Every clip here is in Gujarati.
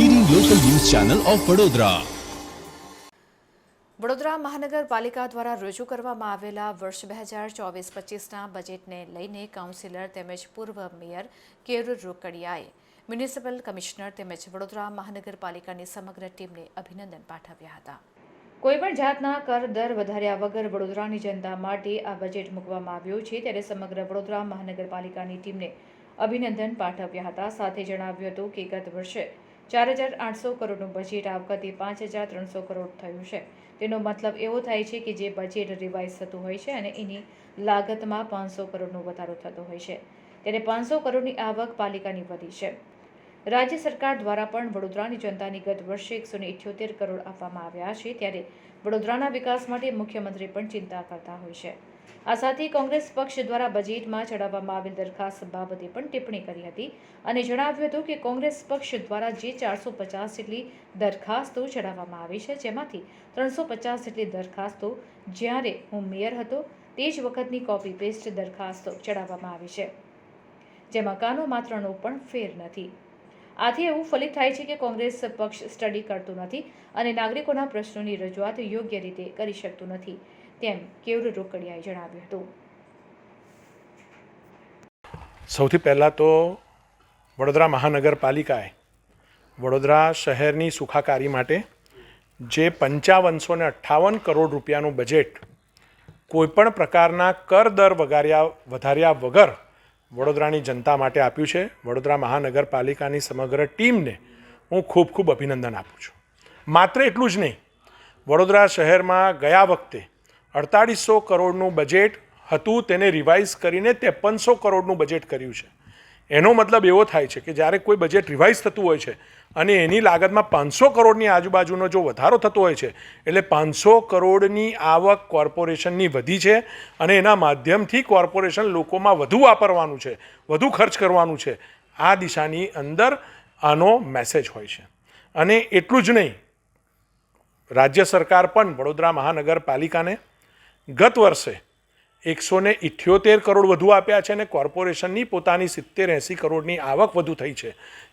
ચેનલ ઓફ વડોદરા વડોદરા મહાનગરપાલિકા દ્વારા રજૂ કરવામાં આવેલા વર્ષ બે હજાર ચોવીસ પચીસના બજેટને લઈને કાઉન્સિલર તેમજ પૂર્વ મેયર કેર રોકડિયાએ મ્યુનિસિપલ કમિશનર તેમજ વડોદરા મહાનગરપાલિકાની સમગ્ર ટીમને અભિનંદન પાઠવ્યા હતા. કોઈપણ જાતના કર દર વધાર્યા વગર વડોદરાની જનતા માટે આ બજેટ મૂકવામાં આવ્યું છે ત્યારે સમગ્ર વડોદરા મહાનગરપાલિકાની ટીમને અભિનંદન પાઠવ્યા હતા. સાથે જણાવ્યું હતું કે ગત વર્ષે ચાર હજાર આઠસો કરોડનું બજેટ આ વખતે પાંચ હજાર ત્રણસો કરોડ થયું છે. તેનો મતલબ એવો થાય છે કે જે બજેટ રિવાઇઝ થતું હોય છે અને એની લાગતમાં પાંચસો કરોડનો વધારો થતો હોય છે. ત્યારે પાંચસો કરોડની આવક પાલિકાની વધી છે. રાજ્ય સરકાર દ્વારા પણ વડોદરાની જનતાની ગત વર્ષે એકસો કરોડ આપવામાં આવ્યા છે. ત્યારે વડોદરાના વિકાસ માટે મુખ્યમંત્રી પણ ચિંતા કરતા હોય છે. આ સાથે કોંગ્રેસ પક્ષ દ્વારા બજેટમાં ચડાવવામાં આવેલ દરખાસ્ત બાબતે પણ ટિપ્પણી કરી હતી અને જણાવ્યું હતું કે કોંગ્રેસ પક્ષ દ્વારા જે ચારસો પચાસ જેટલી દરખાસ્તો ચડાવવામાં આવી છે, જેમાંથી ત્રણસો પચાસ જેટલી દરખાસ્તો જ્યારે હું મેયર હતો, તે જ વખતની કોપી પેસ્ટ દરખાસ્તો ચડાવવામાં આવી છે, જેમાં કાનો માત્રનો પણ ફેર નથી. આથી એવું ફલિત થાય છે કે કોંગ્રેસ પક્ષ સ્ટડી કરતું નથી અને નાગરિકોના પ્રશ્નોની રજૂઆત યોગ્ય રીતે કરી શકતું નથી. તેમ કેવડ રોકડિયાએ જણાવ્યું હતું? સૌથી પહેલાં તો વડોદરા મહાનગરપાલિકાએ વડોદરા શહેરની સુખાકારી માટે જે પંચાવનસો ને અઠ્ઠાવન કરોડ રૂપિયાનું બજેટ કોઈપણ પ્રકારના કર દર વગાર્યા વધાર્યા વગર વડોદરાની જનતા માટે આપ્યું છે, વડોદરા મહાનગરપાલિકાની સમગ્ર ટીમને હું ખૂબ ખૂબ અભિનંદન આપું છું. માત્ર એટલું જ નહીં, વડોદરા શહેરમાં ગયા વખતે અડતાળીસો કરોડનું બજેટ હતું, તેને રિવાઇઝ કરીને ત્રેપનસો કરોડનું બજેટ કર્યું છે. એનો મતલબ એવો થાય છે કે જ્યારે કોઈ બજેટ રિવાઇઝ થતું હોય છે અને એની લાગતમાં પાંચસો કરોડની આજુબાજુનો જો વધારો થતો હોય છે, એટલે પાંચસો કરોડની આવક કોર્પોરેશનની વધી છે અને એના માધ્યમથી કોર્પોરેશન લોકોમાં વધુ વાપરવાનું છે, વધુ ખર્ચ કરવાનું છે. આ દિશાની અંદર આનો મેસેજ હોય છે. અને એટલું જ નહીં, રાજ્ય સરકાર પણ વડોદરા મહાનગરપાલિકાને ગત વર્ષે એકસો ને ઇઠ્યોતેર કરોડ વધુ આપ્યા છે અને કોર્પોરેશનની પોતાની સિત્તેર એંસી કરોડની આવક વધુ થઈ છે.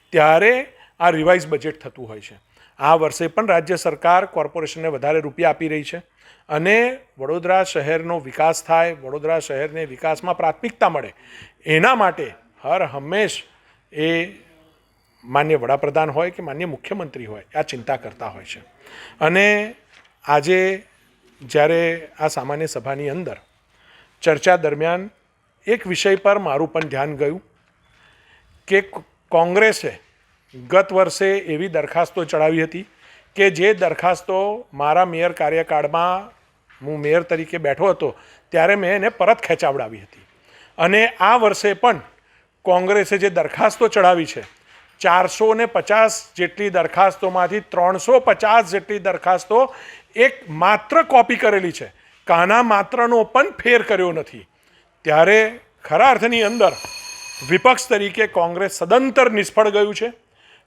ત્યારે આ રિવાઇઝ બજેટ થતું હોય છે. આ વર્ષે પણ રાજ્ય સરકાર કોર્પોરેશનને વધારે રૂપિયા આપી રહી છે અને વડોદરા શહેરનો વિકાસ થાય, વડોદરા શહેરને વિકાસમાં પ્રાથમિકતા મળે, એના માટે હર હંમેશ એ માન્ય વડાપ્રધાન હોય કે માન્ય મુખ્યમંત્રી હોય, આ ચિંતા કરતા હોય છે. અને આજે જ્યારે આ સામાન્ય સભાની અંદર ચર્ચા દરમિયાન એક વિષય પર મારું પણ ધ્યાન ગયું કે કોંગ્રેસે ગત વર્ષે એવી દરખાસ્તો ચડાવી હતી કે જે દરખાસ્તો મારા મેયર કાર્યકાળમાં હું મેયર તરીકે બેઠો હતો ત્યારે મેં એને પરત ખેંચાવડાવી હતી. અને આ વર્ષે પણ કોંગ્રેસે જે દરખાસ્તો ચડાવી છે ચારસો ને પચાસ જેટલી દરખાસ્તોમાંથી ત્રણસો પચાસ જેટલી દરખાસ્તો એક માત્ર કોપી કરેલી છે. કાના માત્રનો પણ ફેર કર્યો નથી. ત્યારે ખરા અર્થની અંદર વિપક્ષ તરીકે કોંગ્રેસ સદંતર નિષ્ફળ ગયું છે.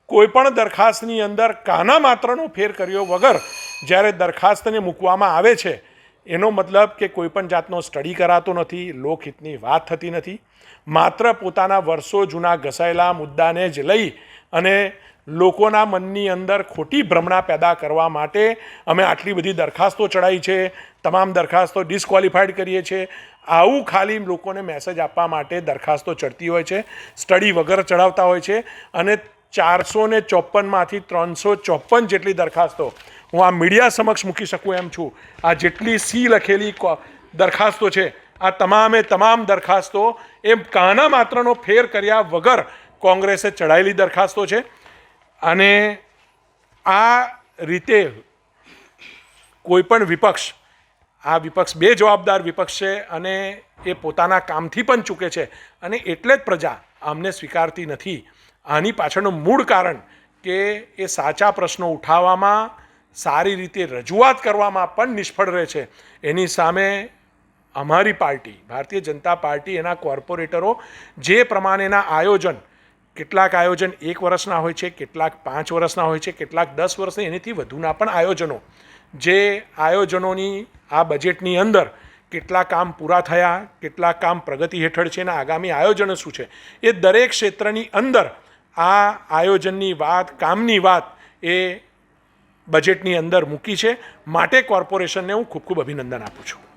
કોઈપણ દરખાસ્તની અંદર કાના માત્રનો ફેર કર્યો વગર જ્યારે દરખાસ્તને મૂકવામાં આવે છે એનો મતલબ કે કોઈપણ જાતનો સ્ટડી કરાતો નથી લોકહિતની વાત થતી નથી. માત્ર પોતાના વર્ષો જૂના ઘસાયેલા મુદ્દાને જ લઈ અને લોકોના મનની અંદર ખોટી ભ્રમણા પેદા કરવા માટે અમે આટલી બધી દરખાસ્તો ચડાવી છે, તમામ દરખાસ્તો ડિસ્ક્વોલિફાઈડ કરીએ છીએ. આવું ખાલી લોકોને મેસેજ આપવા માટે દરખાસ્તો ચડતી હોય છે, સ્ટડી વગર ચડાવતા હોય છે અને ચારસો ને ચોપનમાંથી ત્રણસો ચોપન જેટલી દરખાસ્તો હું આ મીડિયા સમક્ષ મૂકી શકું એમ છું. આ જેટલી સી લખેલી દરખાસ્તો છે, આ તમામે તમામ દરખાસ્તો એ કાના માત્રનો ફેર કર્યા વગર કોંગ્રેસે ચડાયેલી દરખાસ્તો છે. અને આ રીતે કોઈ પણ વિપક્ષ, આ વિપક્ષ બે જવાબદાર વિપક્ષ છે અને એ પોતાના કામથી પણ ચૂકે છે. અને એટલે જ પ્રજા આમને સ્વીકારતી નથી. આની પાછળનું મૂળ કારણ કે એ સાચા પ્રશ્નો ઉઠાવવામાં સારી રીતે રજૂઆત કરવામાં પણ નિષ્ફળ રહે છે. એની સામે અમારી પાર્ટી, ભારતીય જનતા પાર્ટી, એના કોર્પોરેટરો જે પ્રમાણેના આયોજન, કેટલાક આયોજન એક વર્ષના હોય છે, કેટલાક પાંચ વર્ષના હોય છે, કેટલાક દસ વર્ષના, એનાથી વધુના પણ આયોજનો. જે આયોજનોની, આ બજેટની અંદર કેટલા કામ પૂરા થયા, કેટલા કામ પ્રગતિ હેઠળ છે અને આગામી આયોજનો શું છે, એ દરેક ક્ષેત્રની અંદર આ આયોજનની વાત, કામની વાત એ બજેટની અંદર મૂકી છે. માટે કોર્પોરેશનને હું ખૂબ ખૂબ અભિનંદન આપું છું.